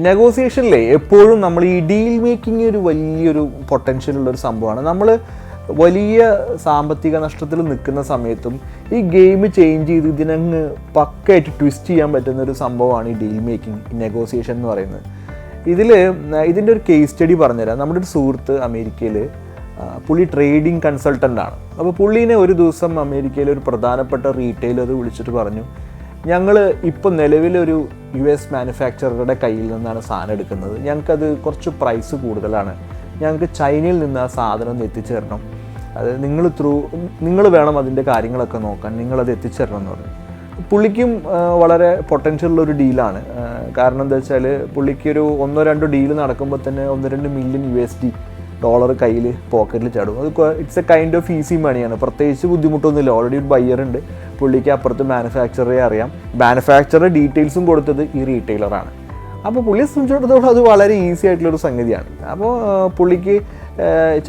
നെഗോസിയേഷനിലെ എപ്പോഴും നമ്മൾ ഈ ഡീൽ മേക്കിംഗ് ഒരു വലിയൊരു പൊട്ടൻഷ്യൽ ഉള്ള ഒരു സംഭവമാണ്. നമ്മൾ വലിയ സാമ്പത്തിക നഷ്ടത്തിൽ നിൽക്കുന്ന സമയത്തും ഈ ഗെയിം ചേഞ്ച് ചെയ്ത് ഇതിനങ്ങ് പക്കായിട്ട് ട്വിസ്റ്റ് ചെയ്യാൻ പറ്റുന്ന ഒരു സംഭവമാണ് ഈ ഡീൽ മേക്കിംഗ് നെഗോസിയേഷൻ എന്ന് പറയുന്നത്. ഇതിൽ ഇതിന്റെ ഒരു കേസ് സ്റ്റഡി പറഞ്ഞുതരാം. നമ്മുടെ ഒരു സുഹൃത്ത് അമേരിക്കയിൽ പുള്ളി ട്രേഡിംഗ് കൺസൾട്ടന്റ് ആണ്. അപ്പോൾ പുള്ളീനെ ഒരു ദിവസം അമേരിക്കയിലെ ഒരു പ്രധാനപ്പെട്ട റീറ്റെയിലർ വിളിച്ചിട്ട് പറഞ്ഞു ഞങ്ങൾ ഇപ്പോൾ നിലവിലൊരു യു എസ് മാനുഫാക്ചററുടെ കയ്യിൽ നിന്നാണ് സാധനം എടുക്കുന്നത്. ഞങ്ങൾക്കത് കുറച്ച് പ്രൈസ് കൂടുതലാണ്. ഞങ്ങൾക്ക് ചൈനയിൽ നിന്ന് ആ സാധനം ഒന്ന് എത്തിച്ചേരണം. അത് നിങ്ങൾ ത്രൂ നിങ്ങൾ വേണം അതിന്റെ കാര്യങ്ങളൊക്കെ നോക്കാൻ. നിങ്ങളത് എത്തിച്ചേരണം എന്ന് പറഞ്ഞു. പുള്ളിക്കും വളരെ ഒരു ഡീലാണ് കാരണം എന്താ വെച്ചാൽ പുള്ളിക്കൊരു ഒന്നോ രണ്ടോ ഡീൽ നടക്കുമ്പോൾ തന്നെ ഒന്ന് രണ്ട് million U S D dollar കയ്യിൽ പോക്കറ്റിൽ ചാടും. അത് it's a kind of easy മണിയാണ് പ്രത്യേകിച്ച് ബുദ്ധിമുട്ടൊന്നുമില്ല. ഓൾറെഡി ഒരു ബയ്യർ ഉണ്ട്. പുള്ളിക്ക് അപ്പുറത്ത് മാനുഫാക്ചറെ അറിയാം. മാനുഫാക്ചറുടെ ഡീറ്റെയിൽസും കൊടുത്തത് ഈ റീറ്റെയിലറാണ് അപ്പോൾ പുള്ളിയെ സംബന്ധിച്ചിടത്തോളം അത് വളരെ ഈസി ആയിട്ടുള്ളൊരു സംഗതിയാണ്. അപ്പോൾ പുള്ളിക്ക്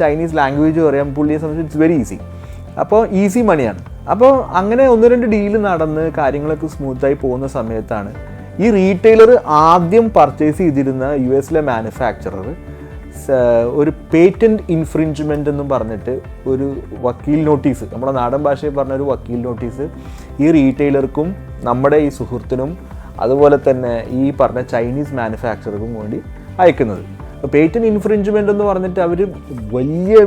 ചൈനീസ് ലാംഗ്വേജ് അറിയാം. പുള്ളിയെ സംബന്ധിച്ച് ഇറ്റ്സ് വെരി ഈസി അപ്പോൾ ഈസി മണിയാണ് അപ്പോൾ അങ്ങനെ ഒന്ന് രണ്ട് ഡീൽ നടന്ന് കാര്യങ്ങളൊക്കെ സ്മൂത്തായി പോകുന്ന സമയത്താണ് ഈ റീറ്റെയിലർ ആദ്യം പർച്ചേസ് ചെയ്തിരുന്ന യു എസിലെ മാനുഫാക്ചറർ ഒരു പേറ്റന്റ് ഇൻഫ്രിഞ്ച്മെന്റ് എന്നും പറഞ്ഞിട്ട് ഒരു വക്കീൽ നോട്ടീസ് നമ്മുടെ നാടൻ ഭാഷയിൽ പറഞ്ഞ ഒരു വക്കീൽ നോട്ടീസ് ഈ റീറ്റെയിലർക്കും നമ്മുടെ ഈ സുഹൃത്തിനും അതുപോലെ തന്നെ ഈ പറഞ്ഞ ചൈനീസ് മാനുഫാക്ചറർക്കും വേണ്ടി അയക്കുന്നത്. പേറ്റന്റ് ഇൻഫ്രിഞ്ച്മെന്റ് എന്ന് പറഞ്ഞിട്ട് അവർ വലിയ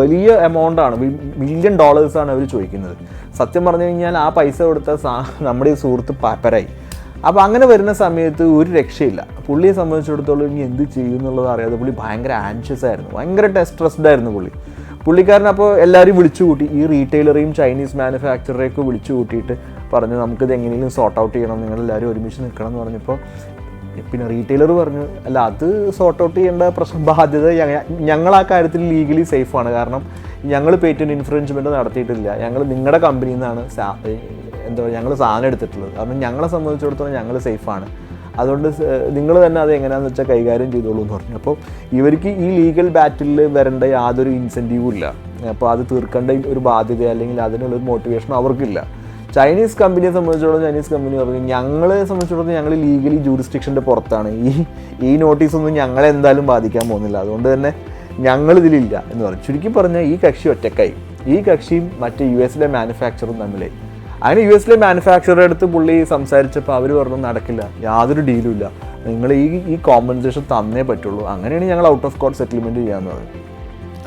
വലിയ എമൗണ്ട് ആണ് മില്യൺ ഡോളേഴ്സാണ് അവർ ചോദിക്കുന്നത്. സത്യം പറഞ്ഞു കഴിഞ്ഞാൽ ആ പൈസ കൊടുത്ത നമ്മുടെ ഈ സുഹൃത്ത് പാപ്പരായി അപ്പോൾ അങ്ങനെ വരുന്ന സമയത്ത് ഒരു രക്ഷയില്ല. പുള്ളിയെ സംബന്ധിച്ചിടത്തോളം ഇനി എന്ത് ചെയ്യും എന്നുള്ളത് അറിയാതെ പുള്ളി ഭയങ്കര ആൻഷ്യസ് ആയിരുന്നു. ഭയങ്കര സ്ട്രെസ്ഡ് ആയിരുന്നു പുള്ളി. പുള്ളിക്കാരൻ അപ്പോൾ എല്ലാവരും വിളിച്ചു കൂട്ടി. ഈ റീറ്റെയിലറെയും ചൈനീസ് മാനുഫാക്ചററെയൊക്കെ വിളിച്ചു കൂട്ടിയിട്ട് പറഞ്ഞു നമുക്കിത് എങ്ങനെയെങ്കിലും സോർട്ട് ഔട്ട് ചെയ്യണം. നിങ്ങളെല്ലാവരും ഒരുമിച്ച് നിൽക്കണം എന്ന് പറഞ്ഞപ്പോൾ പിന്നെ റീറ്റെയിലർ പറഞ്ഞു അല്ല അത് സോർട്ട് ഔട്ട് ചെയ്യേണ്ട പ്രശ്നം ബാധ്യത ഞങ്ങൾ ആ കാര്യത്തിൽ ലീഗലി സേഫാണ് കാരണം ഞങ്ങൾ പേറ്റന്റ് ഇൻഫ്രിഞ്ച്മെന്റ് നടത്തിയിട്ടില്ല. ഞങ്ങൾ നിങ്ങളുടെ കമ്പനിയിൽ നിന്നാണ് എന്താ പറയുക ഞങ്ങൾ സാധനം എടുത്തിട്ടുള്ളത്. കാരണം ഞങ്ങളെ സംബന്ധിച്ചിടത്തോളം ഞങ്ങൾ സേഫാണ്. അതുകൊണ്ട് നിങ്ങൾ തന്നെ അത് എങ്ങനെയാണെന്ന് വെച്ചാൽ കൈകാര്യം ചെയ്തോളൂ എന്ന് പറഞ്ഞു. അപ്പോൾ ഇവർക്ക് ഈ ലീഗൽ ബാറ്റിൽ വരേണ്ട യാതൊരു ഇൻസെന്റീവും ഇല്ല. അപ്പോൾ അത് തീർക്കേണ്ട ഒരു ബാധ്യത അല്ലെങ്കിൽ അതിനുള്ളൊരു മോട്ടിവേഷൻ അവർക്കില്ല. ചൈനീസ് കമ്പനിയെ സംബന്ധിച്ചിടത്തോളം ചൈനീസ് കമ്പനി പറഞ്ഞു ഞങ്ങളെ സംബന്ധിച്ചിടത്തോളം ഞങ്ങൾ ലീഗലി ജൂറിസ്ഡിക്ഷന്റെ പുറത്താണ്. ഈ ഈ നോട്ടീസൊന്നും ഞങ്ങളെ എന്തായാലും ബാധിക്കാൻ പോകുന്നില്ല. അതുകൊണ്ട് തന്നെ ഞങ്ങൾ ഇതിലില്ല എന്ന് പറഞ്ഞു. ചുരുക്കി പറഞ്ഞാൽ ഈ കക്ഷി ഒറ്റക്കായി. ഈ കക്ഷിയും മറ്റേ യു എസിലെ മാനുഫാക്ചറും തമ്മിലായി അങ്ങനെ യു എസിലെ മാനുഫാക്ചറുടെ അടുത്ത് പുള്ളി സംസാരിച്ചപ്പോൾ അവർ പറഞ്ഞു നടക്കില്ല യാതൊരു ഡീലും ഇല്ല. നിങ്ങൾ ഈ ഈ കോമ്പൻസേഷൻ തന്നേ പറ്റുള്ളൂ. അങ്ങനെയാണ് ഞങ്ങൾ ഔട്ട് ഓഫ് കോർട്ട് സെറ്റിൽമെന്റ് ചെയ്യാമെന്നത്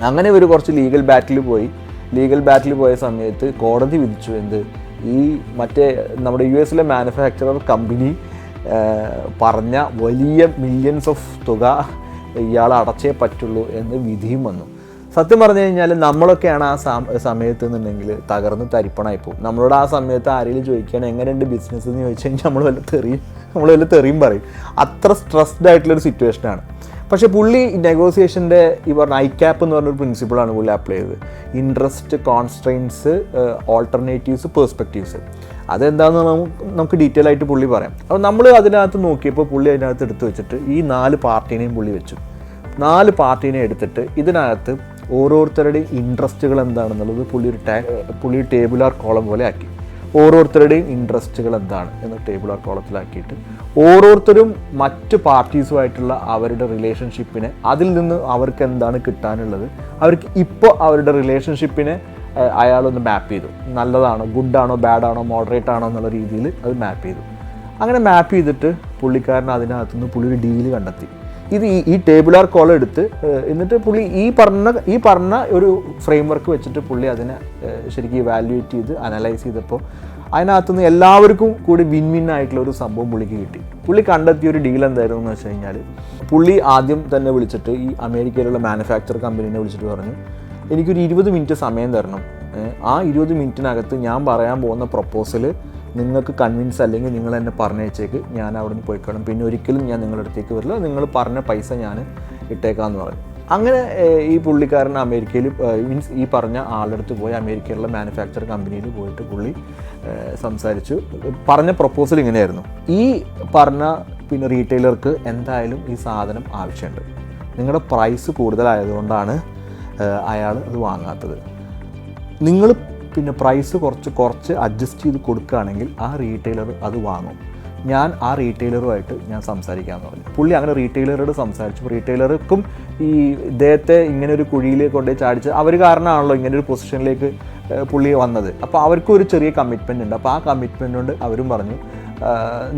അങ്ങനെ ഇവർ കുറച്ച് ലീഗൽ ബാറ്റിൽ പോയി. ലീഗൽ ബാറ്റിൽ പോയ സമയത്ത് കോടതി വിധിച്ചു എന്ത്? ഈ മറ്റേ നമ്മുടെ യു എസിലെ മാനുഫാക്ചറർ കമ്പനി പറഞ്ഞ വലിയ മില്യൺസ് ഓഫ് തുക ഇയാൾ അടച്ചേ പറ്റുള്ളൂ എന്ന് വിധിയും വന്നു. സത്യം പറഞ്ഞു കഴിഞ്ഞാൽ നമ്മളൊക്കെയാണ് ആ സമയത്ത് എന്നുണ്ടെങ്കിൽ തകർന്ന് തരിപ്പണായി പോകും. നമ്മളോട് ആ സമയത്ത് ആരെങ്കിലും ചോദിക്കുകയാണ് എങ്ങനെയുണ്ട് ബിസിനസ് എന്ന് ചോദിച്ചു കഴിഞ്ഞാൽ നമ്മൾ വല്ല തെറിയും നമ്മൾ വല്ല തെറിയും പറയും. അത്ര സ്ട്രെസ്ഡ് ആയിട്ടുള്ളൊരു സിറ്റുവേഷനാണ് പക്ഷെ പുള്ളി നെഗോസിയേഷന്റെ ഈ പറഞ്ഞ ഐ ക്യാപ്പ് എന്ന് പറഞ്ഞൊരു പ്രിൻസിപ്പിളാണ് പുള്ളി അപ്ലൈ ചെയ്തത്. ഇൻട്രസ്റ്റ് കോൺസ്ട്രെയിൻസ് ഓൾട്ടർനേറ്റീവ്സ് പെർസ്പെക്റ്റീവ്സ് അതെന്താണെന്ന് നമുക്ക് നമുക്ക് ഡീറ്റെയിൽ ആയിട്ട് പുള്ളി പറയാം. അപ്പോൾ നമ്മൾ അതിനകത്ത് നോക്കിയപ്പോൾ പുള്ളി അതിനകത്ത് എടുത്തു വെച്ചിട്ട് ഈ നാല് പാർട്ടീനെയും പുള്ളി വെച്ചു. നാല് പാർട്ടീനെ എടുത്തിട്ട് ഇതിനകത്ത് ഓരോരുത്തരുടെയും ഇൻട്രസ്റ്റുകൾ എന്താണെന്നുള്ളത് പുള്ളി ഒരു ടാ പുള്ളി ടേബിളാർ കോളം പോലെ ആക്കി. ഓരോരുത്തരുടെയും ഇൻട്രസ്റ്റുകൾ എന്താണ് എന്ന് ടേബിളാർ കോളത്തിലാക്കിയിട്ട് ഓരോരുത്തരും മറ്റ് പാർട്ടീസുമായിട്ടുള്ള അവരുടെ റിലേഷൻഷിപ്പിനെ അതിൽ നിന്ന് അവർക്ക് എന്താണ് കിട്ടാനുള്ളത് അവർക്ക് ഇപ്പോൾ അവരുടെ റിലേഷൻഷിപ്പിനെ അയാളൊന്ന് മാപ്പ് ചെയ്തു. നല്ലതാണോ ഗുഡാണോ ബാഡാണോ മോഡറേറ്റ് ആണോ എന്നുള്ള രീതിയിൽ അത് മാപ്പ് ചെയ്തു. അങ്ങനെ മാപ്പ് ചെയ്തിട്ട് പുള്ളിക്കാരൻ അതിനകത്തുനിന്ന് പുള്ളി ഒരു ഡീൽ കണ്ടെത്തി. ഇത് ഈ ഈ ടേബിളാർ കോൾ എടുത്ത് എന്നിട്ട് പുള്ളി ഈ പറഞ്ഞ ഈ പറഞ്ഞ ഒരു ഫ്രെയിം വർക്ക് വെച്ചിട്ട് പുള്ളി അതിനെ ശരിക്കും ഇവാലുവേറ്റ് ചെയ്ത് അനലൈസ് ചെയ്തപ്പോൾ അതിനകത്തുനിന്ന് എല്ലാവർക്കും കൂടി വിൻ വിൻ ആയിട്ടുള്ള ഒരു സംഭവം പുള്ളിക്ക് കിട്ടി. പുള്ളി കണ്ടെത്തിയ ഒരു ഡീൽ എന്തായിരുന്നു എന്ന് വെച്ച് കഴിഞ്ഞാൽ പുള്ളി ആദ്യം തന്നെ വിളിച്ചിട്ട് ഈ അമേരിക്കയിലുള്ള മാനുഫാക്ചർ കമ്പനീനെ വിളിച്ചിട്ട് പറഞ്ഞു എനിക്കൊരു ഇരുപത് മിനിറ്റ് സമയം തരണം. ആ ഇരുപത് മിനിറ്റിനകത്ത് ഞാൻ പറയാൻ പോകുന്ന പ്രപ്പോസൽ നിങ്ങൾക്ക് കൺവിൻസ് അല്ലെങ്കിൽ നിങ്ങൾ എന്നെ പറഞ്ഞേച്ചേക്ക് ഞാൻ അവിടെ നിന്ന് പോയിക്കോളും. പിന്നെ ഒരിക്കലും ഞാൻ നിങ്ങളുടെ അടുത്തേക്ക് വരില്ല. നിങ്ങൾ പറഞ്ഞ പൈസ ഞാൻ ഇട്ടേക്കാന്ന് പറഞ്ഞു അങ്ങനെ ഈ പുള്ളിക്കാരൻ അമേരിക്കയിൽ മീൻസ് ഈ പറഞ്ഞ അടുത്ത് പോയി അമേരിക്കയിലുള്ള മാനുഫാക്ചർ കമ്പനിയിൽ പോയിട്ട് പുള്ളി സംസാരിച്ചു. പറഞ്ഞ പ്രപ്പോസൽ ഇങ്ങനെയായിരുന്നു. ഈ പറഞ്ഞ പിന്നെ റീറ്റെയിലർക്ക് എന്തായാലും ഈ സാധനം ആവശ്യമുണ്ട്. നിങ്ങളുടെ പ്രൈസ് കൂടുതലായതുകൊണ്ടാണ് അയാൾ അത് വാങ്ങാത്തത്. നിങ്ങൾ പിന്നെ പ്രൈസ് കുറച്ച് കുറച്ച് അഡ്ജസ്റ്റ് ചെയ്ത് കൊടുക്കുകയാണെങ്കിൽ ആ റീറ്റെയിലർ അത് വാങ്ങും. ഞാൻ ആ റീറ്റെയിലറുമായിട്ട് ഞാൻ സംസാരിക്കാമെന്ന് പറഞ്ഞു. പുള്ളി അങ്ങനെ റീറ്റെയിലറോട് സംസാരിച്ചു. റീറ്റെയിലർക്കും ഈ ഇദ്ദേഹത്തെ ഇങ്ങനെ ഒരു കുഴിയിലേക്ക് കൊണ്ടുപോയി ചാടിച്ച് അവർ കാരണമാണല്ലോ ഇങ്ങനെ ഒരു പൊസിഷനിലേക്ക് പുള്ളി വന്നത്. അപ്പോൾ അവർക്കും ഒരു ചെറിയ കമ്മിറ്റ്മെന്റ് ഉണ്ട്. അപ്പോൾ ആ കമ്മിറ്റ്മെന്റ് കൊണ്ട് അവരും പറഞ്ഞു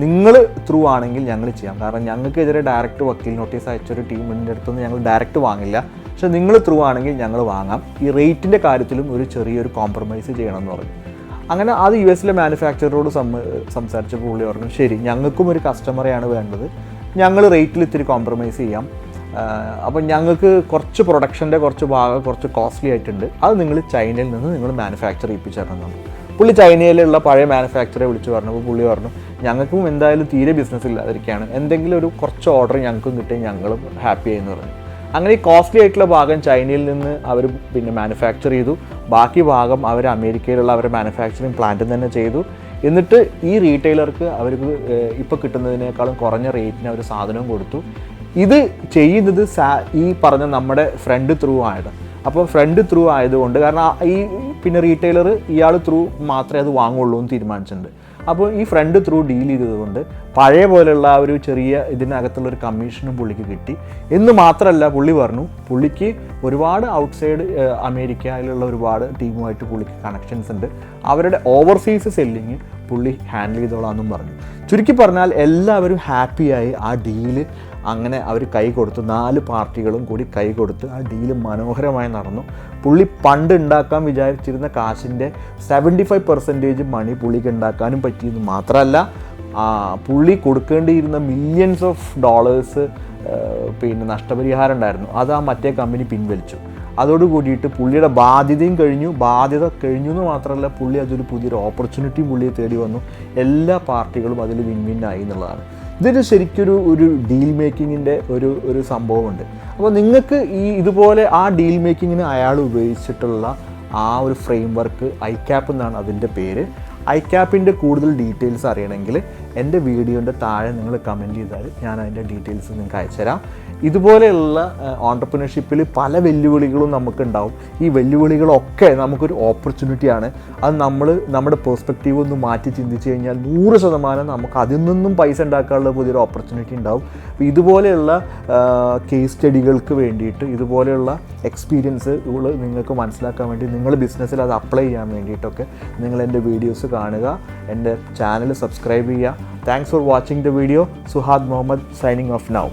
നിങ്ങൾ ത്രൂ ആണെങ്കിൽ ഞങ്ങൾ ചെയ്യാം. കാരണം ഞങ്ങൾക്കെതിരെ ഡയറക്റ്റ് വക്കീൽ നോട്ടീസ് അയച്ചൊരു ടീമിന്റെ അടുത്തുനിന്ന് ഞങ്ങൾ ഡയറക്റ്റ് വാങ്ങില്ല. പക്ഷെ നിങ്ങൾ ത്രൂ ആണെങ്കിൽ ഞങ്ങൾ വാങ്ങാം. ഈ റേറ്റിന്റെ കാര്യത്തിലും ഒരു ചെറിയൊരു കോംപ്രമൈസ് ചെയ്യണമെന്ന് പറഞ്ഞു. അങ്ങനെ അത് യു എസിലെ മാനുഫാക്ചറോട് സംസാരിച്ച പുള്ളി പറഞ്ഞു ശരി ഞങ്ങൾക്കും ഒരു കസ്റ്റമറെയാണ് വേണ്ടത്. ഞങ്ങൾ റേറ്റിൽ ഇത്തിരി കോംപ്രമൈസ് ചെയ്യാം. അപ്പം ഞങ്ങൾക്ക് കുറച്ച് പ്രൊഡക്ഷന്റെ കുറച്ച് ഭാഗം കുറച്ച് കോസ്റ്റ്ലി ആയിട്ടുണ്ട്. അത് നിങ്ങൾ ചൈനയിൽ നിന്ന് നിങ്ങൾ മാനുഫാക്ചർ ചെയ്യിപ്പിച്ചു തരണം പുള്ളി ചൈനയിലുള്ള പഴയ മാനുഫാക്ചറെ വിളിച്ച് പറഞ്ഞപ്പോൾ പുള്ളി പറഞ്ഞു ഞങ്ങൾക്കും എന്തായാലും തീരെ ബിസിനസ് ഇല്ലാതിരിക്കുകയാണ്. എന്തെങ്കിലും ഒരു കുറച്ച് ഓർഡർ ഞങ്ങൾക്കും കിട്ടി ഞങ്ങളും ഹാപ്പി ആയെന്ന് പറഞ്ഞു. അങ്ങനെ ഈ കോസ്റ്റ്ലി ആയിട്ടുള്ള ഭാഗം ചൈനയിൽ നിന്ന് അവർ പിന്നെ മാനുഫാക്ചർ ചെയ്തു. ബാക്കി ഭാഗം അവർ അമേരിക്കയിലുള്ള അവരുടെ മാനുഫാക്ചറിങ് പ്ലാന്റിൽ തന്നെ ചെയ്തു. എന്നിട്ട് ഈ റീറ്റെയിലർക്ക് അവർക്ക് ഇപ്പോൾ കിട്ടുന്നതിനേക്കാളും കുറഞ്ഞ റേറ്റിന് അവർ സാധനവും കൊടുത്തു. ഇത് ചെയ്യുന്നത് ഈ പറഞ്ഞ നമ്മുടെ ഫ്രണ്ട് ത്രൂ ആയത് അപ്പോൾ ഫ്രണ്ട് ത്രൂ ആയതുകൊണ്ട് കാരണം ഈ പിന്നെ റീറ്റെയിലർ ഇയാൾ ത്രൂ മാത്രമേ അത് വാങ്ങുള്ളൂ എന്ന് തീരുമാനിച്ചിട്ടുണ്ട്. അപ്പോൾ ഈ ഫ്രണ്ട് ത്രൂ ഡീൽ ചെയ്തതുകൊണ്ട് പഴയ പോലെയുള്ള ആ ഒരു ചെറിയ ഇതിനകത്തുള്ള ഒരു കമ്മീഷനും പുള്ളിക്ക് കിട്ടി. എന്ന് മാത്രമല്ല പുള്ളി പറഞ്ഞു പുള്ളിക്ക് ഒരുപാട് ഔട്ട്സൈഡ് അമേരിക്കയിലുള്ള ഒരുപാട് ടീമുമായിട്ട് പുള്ളിക്ക് കണക്ഷൻസ് ഉണ്ട്. അവരുടെ ഓവർസീസ് സെല്ലിങ് പുള്ളി ഹാൻഡിൽ ചെയ്തോളാമെന്നും പറഞ്ഞു. ചുരുക്കി പറഞ്ഞാൽ എല്ലാവരും ഹാപ്പിയായി ആ ഡീൽ അങ്ങനെ അവർ കൈ കൊടുത്തു. നാല് പാർട്ടികളും കൂടി കൈ കൊടുത്ത് ആ ഡീൽ മനോഹരമായി നടന്നു. പുള്ളി പണ്ട് ഉണ്ടാക്കാൻ വിചാരിച്ചിരുന്ന കാശിന്റെ സെവന്റി ഫൈവ് പെർസെന്റേജ് മണി പുള്ളിക്ക് ഉണ്ടാക്കാനും പറ്റിയെന്ന് മാത്രമല്ല പുള്ളി കൊടുക്കേണ്ടിയിരുന്ന മില്യൺസ് ഓഫ് ഡോളേഴ്സ് പിന്നെ നഷ്ടപരിഹാരം ഉണ്ടായിരുന്നു. അത് ആ മറ്റേ കമ്പനി പിൻവലിച്ചു. അതോട് കൂടിയിട്ട് പുള്ളിയുടെ ബാധ്യതയും കഴിഞ്ഞു. ബാധ്യത കഴിഞ്ഞു എന്ന് മാത്രമല്ല പുള്ളി അതൊരു പുതിയൊരു ഓപ്പർച്യൂണിറ്റിയും പുള്ളിയെ തേടി വന്നു. എല്ലാ പാർട്ടികളും അതിൽ വിൻ വിൻ ആയി എന്നുള്ളതാണ്. ഇതൊരു ശരിക്കൊരു ഒരു ഡീൽ മേക്കിങ്ങിന്റെ ഒരു ഒരു സംഭവമുണ്ട്. അപ്പോൾ നിങ്ങൾക്ക് ഈ ഇതുപോലെ ആ ഡീൽ മേക്കിങ്ങിന് അയാൾ ഉപയോഗിച്ചിട്ടുള്ള ആ ഒരു ഫ്രെയിം വർക്ക് ഐക്യാപ്പ് എന്നാണ് അതിന്റെ പേര്. ഐക്യാപ്പിന്റെ കൂടുതൽ ഡീറ്റെയിൽസ് അറിയണമെങ്കിൽ എന്റെ വീഡിയോന്റെ താഴെ നിങ്ങൾ കമന്റ് ചെയ്താൽ ഞാൻ അതിന്റെ ഡീറ്റെയിൽസ് നിങ്ങൾക്ക് അയച്ചുതരാം. ഇതുപോലെയുള്ള ഓണ്ടർപ്രണർഷിപ്പിൽ പല വെല്ലുവിളികളും നമുക്കുണ്ടാവും. ഈ വെല്ലുവിളികളൊക്കെ നമുക്കൊരു ഓപ്പർച്യൂണിറ്റിയാണ് അത് നമ്മൾ നമ്മുടെ പേഴ്സ്പെക്റ്റീവ് ഒന്ന് മാറ്റി ചിന്തിച്ച് കഴിഞ്ഞാൽ നൂറ് ശതമാനം നമുക്ക് അതിൽ നിന്നും പൈസ ഉണ്ടാക്കാനുള്ള പുതിയൊരു ഓപ്പർച്യൂണിറ്റി ഉണ്ടാവും. ഇതുപോലെയുള്ള കേസ് സ്റ്റഡികൾക്ക് വേണ്ടിയിട്ട് ഇതുപോലെയുള്ള എക്സ്പീരിയൻസ് നിങ്ങൾക്ക് മനസ്സിലാക്കാൻ വേണ്ടി നിങ്ങൾ ബിസിനസ്സിൽ അത് അപ്ലൈ ചെയ്യാൻ വേണ്ടിയിട്ടൊക്കെ നിങ്ങൾ എന്റെ വീഡിയോസ് കാണുക. എന്റെ ചാനൽ സബ്സ്ക്രൈബ് ചെയ്യുക. Thanks for watching the video Suhad Muhammad signing off now